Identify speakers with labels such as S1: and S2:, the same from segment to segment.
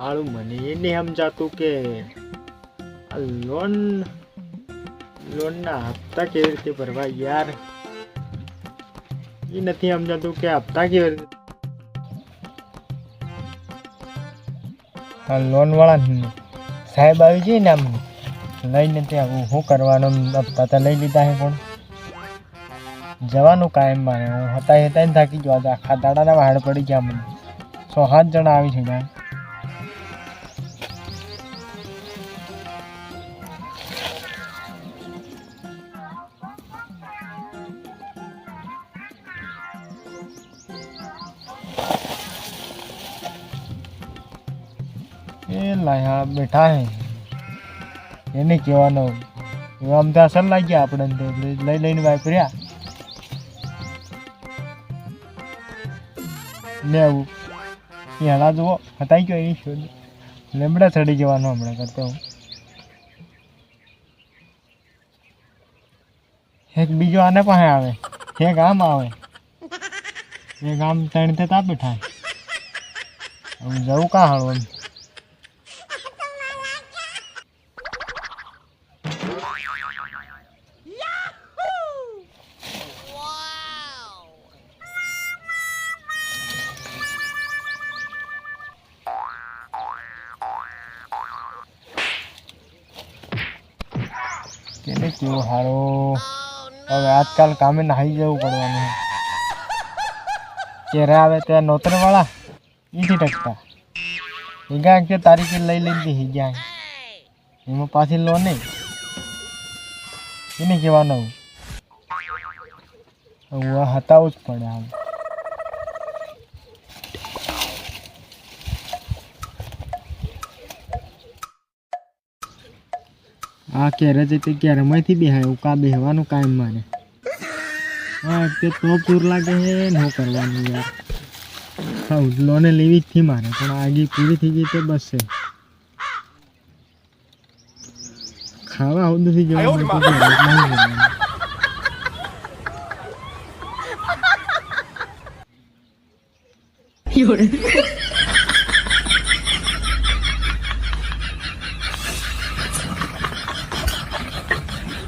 S1: આળું મને એ નહીં સમજાતું કે આ લોન, લોનના હપ્તા કેવી રીતે ભરવા યાર? એ નથી સમજાતું કે હપ્તા કેવી રીતે આ લોનવાળા સાહેબ આવી જાય ને આમ, લઈને ત્યાં હું શું કરવાનો, હપ્તા તો લઈ લીધા છે પણ. જવાનું કાયમ મારે હતા હતા થાકી આજે આખા દાડાના વાળ પડી ગયા મને. સો સાત જણા આવી છે ત્યાં. એ લાયા બેઠા હે. એને કહેવાનો આમ તો અસર લાગ્યા આપણને તો લઈ લઈને વાપર્યા ને આવું. હલા જુઓ હતાઈ ગયો એ શોધ. લેમડા ચડી જવાનો હમણાં કરતો હું. એક બીજો આને પાસે આવે. એક આમ આવે. એક આમ ત્રણ તે તા બેઠા જવું કાં હાળવું કેવું હારો હવે આજકાલ કામે નાહી જવું પડવાનું. ચહેરે આવે ત્યાં નોતર વાળા નથી ટકતા હિગા કે તારીખે લઈ લઈને હિગા એમાં પાછી લો નહીં. એને કહેવાનું હવે હતાવું જ પડે આમ. આ ક્યારે છે તે ક્યારે માંથી બેહાય ઉકા બેહવાનું કાયમ મારે હા તે તો પૂર લાગે હે ન કરવાનું યાર. હા લોને લેવી જ થી મારે પણ આગી પૂરી થઈ ગઈ તો બસ છે. ખાવા હું નથી જવાનું તો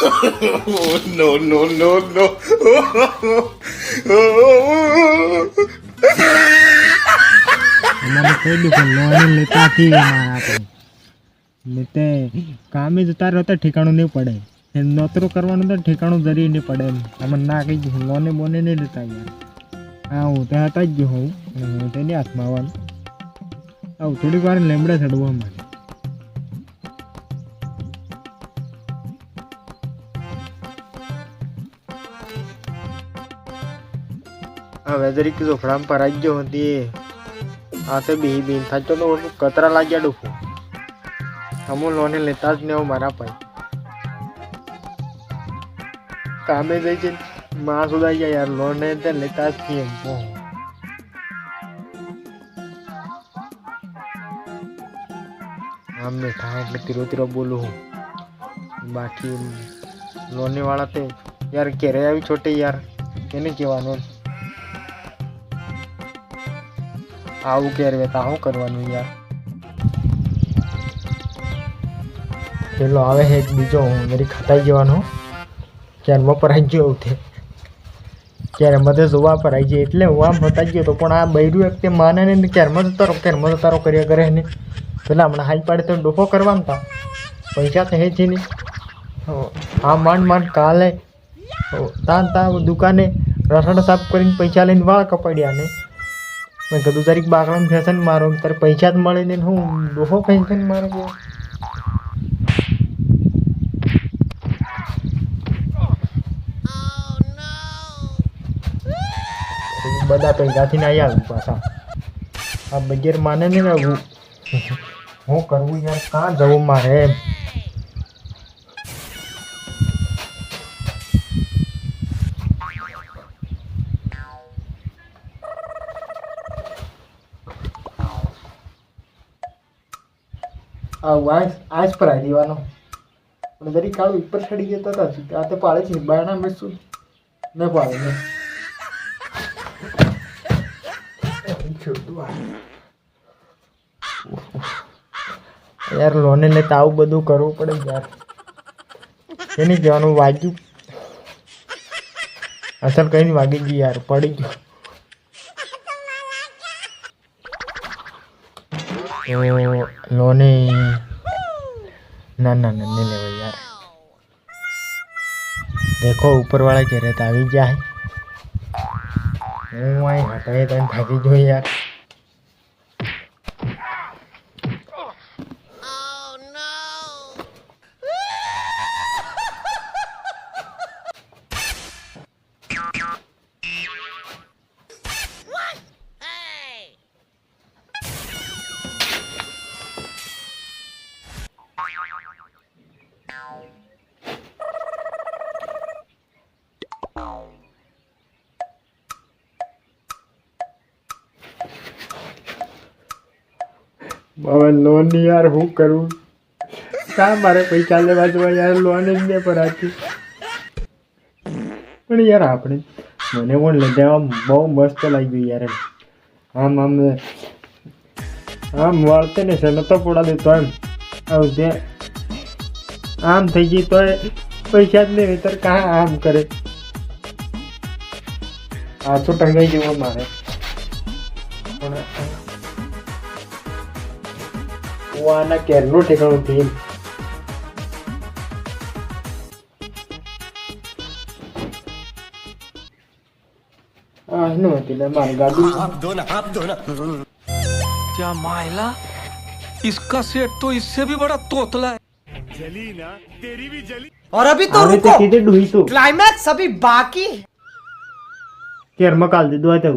S2: No, no, no, no.
S1: અમારે કહી દીધું લોન લેતા થી આપણે તે કામે જ તારે તો ઠેકાણું નહીં પડે. એ નોતરો કરવાનું તો ઠેકાણું જરી નહીં પડે એમ. અમે ના કહી દીધું લોને બોને નહીં લેતા ગયા હા હું ત્યાં હતા જ હું હું તેની હાથમાં આવવાનું આવું થોડીક વાર લેમડા ચડવા માટે હવે જરીક ઝોપડામાં પરાઈ ગયો હતી. આ તો બી બીન થાચો તો કતરા લાગ્યા ડૂફું અમુ લોને લેતા જ ને હું મારા ભાઈ. કામે જઈ છે માં સુધા ગયા યાર, લોને તે લેતા જ છીએ એમ. આમ બેઠા એટલે તીરો તીરો બોલું હું. બાકી લોને વાળા તે યાર ઘેરે આવી છોટે યાર. એને કહેવાનું આવું કેરવે તા શું કરવાનું યાર? પેલો આવે એક બીજો, હું મેરી ખટાઈ જવાનો. ક્યારમાં પરાઈ ગયો તે ક્યારે મધે જોવા આવી જાય એટલે હું આમ બતાવી ગયો તો પણ આ બૈરું એક તે માને ને ક્યારે મધ તારો ક્યારે મધ તારો કર્યા કરે ને પેલા હમણાં હાઈ પાડે તો ડોફો કરવાનું તા. પૈસા તો હે જ નહીં. હા માંડ માંડ કાલે તાન તાં દુકાને રસણ સાફ કરીને પૈસા લઈને વાળ કપાડ્યા ને. મેં કીધું તારીખ બાકડામાં ફેશન મારો તારે પૈસા જ મળે ને હું ડોહો ફેશન મારો કે બધા પૈસાથી ના આવ્યું પાછા. આ બગેર માને ને ને હું હું કરવું યાર કાં જવું મારે? આ વાંસ આવી દેવાનો. દરેક કાળ ઉપર ચડી જતા હતા આ તો પાડે છે બાયણા મેં શું ન પાડે યાર, લોને ને તો આવું બધું કરવું પડે યાર. એની કહેવાનું વાગ્યું. અસલ કઈ વાગી ગયું યાર, પડી ગયું. લોને ના ના ના, નહીં લેવાય યાર. દેખો, ઉપરવાળા ઘેરે તો આવી જાય હું. અહીં હટાઈ તને થાકી જોઈ યાર. હવે લોન યાર હું કરું? કા મારે પૈસા લેવા જવા યાર લોન જ ને પડાતી પણ યાર આપણે, મને પણ લજાવા બહુ મસ્ત લાગ્યું યાર આમ આમ આમ વાળતે ને છે નતો પોડા દેતો એમ. આવું જે આમ થઈ ગઈ તો પૈસા જ નહીં તર કાં આમ કરે? આ તો ટંગાઈ જવો મારે હું આના કેરનું ઠેકાણું થી આ એનું હતી ને મારી ગાડી
S3: क्या मायला इसका सेट तो इससे भी बड़ा तोतला है
S4: और अभी तो
S1: આવે તો
S4: रुको
S1: કીધે ડૂહી તું
S4: क्लाइमैक्स अभी बाकी है
S1: કેરમાં કાલ દીધું હોય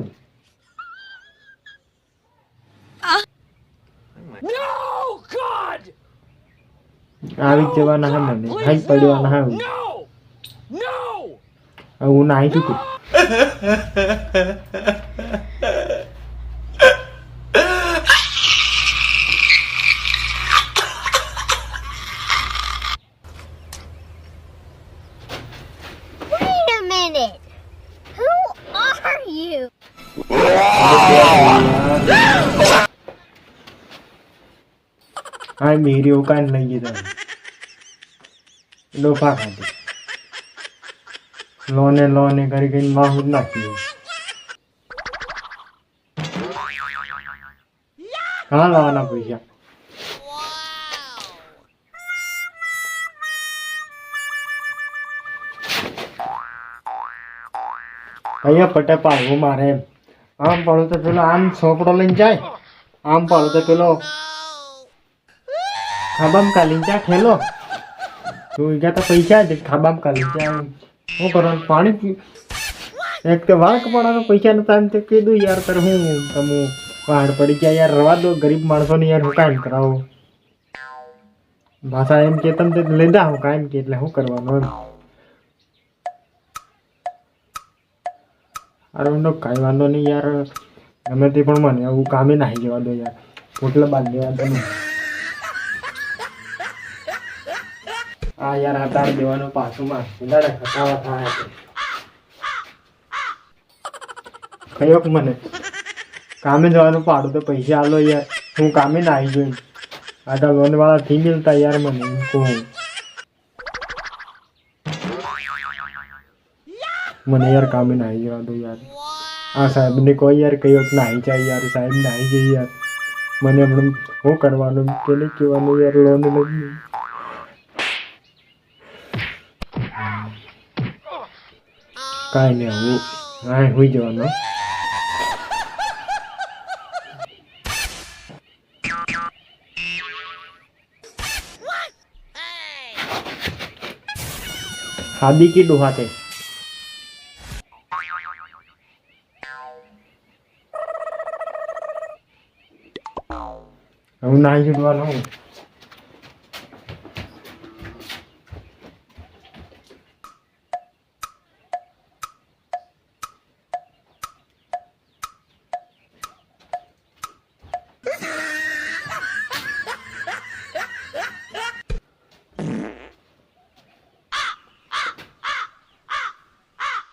S1: આવી જવાના હે મને. હાઈ પડવાના હે હું. નાહી
S5: છું તું?
S1: હા મેરી ઓકાન લઈ ગઈ ડોફા ખાધી લોને લોને કરી કરીને માહું જ નાખી હા, લાવવાના પૈસા. અહીંયા પટે પાડવું મારે આમ પાડું તો પેલો આમ સોપડો લઈને જાય. આમ પાડું તો પેલો. ખબમ કાલીને જાય ઠેલો. તું તો પૈસા જ ખાબામ કાલીને ચા શું કરવાનું પાણી પી એક તો વાંક પડાનો પૈસા નતા એમ તે કીધું યાર, તારે હું તમે પહાડ પડી ગયા યાર, રવા દો, ગરીબ માણસોને યાર હું કાંઈ કરાવો. ભાષા એમ કે, તમે લીધા હું કાંઈ કે, એટલે શું કરવાનું અરે એનો કાંઈ વાંધો નહીં યાર. ગમે તે પણ મને આવું કામે નાહી જવા દો યાર. પોટલા બાંધી દેવા દો આ યાર આધાર દેવાનું પાછું માં. સુધારે ખટાવા થાય છે. કયો મને? કામે જવાનું પાડું તો પૈસા આલો યાર. હું કામે ના આવી જોઈ આ તો લોન વાળા થી મિલતા યાર મને કહું. મને યાર કામે ના આવી જવા દો યાર. આ સાહેબને કોઈ યાર કયોક કે નાહી જાય યાર, સાહેબ નાહી જાય યાર. મને હમણાં શું કરવાનું, પેલે કહેવાનું યાર લોન લઈ કાંઈ નહીં હું હા હોઈ જવાનો. શાદી હું નાહી છૂટવાનો હું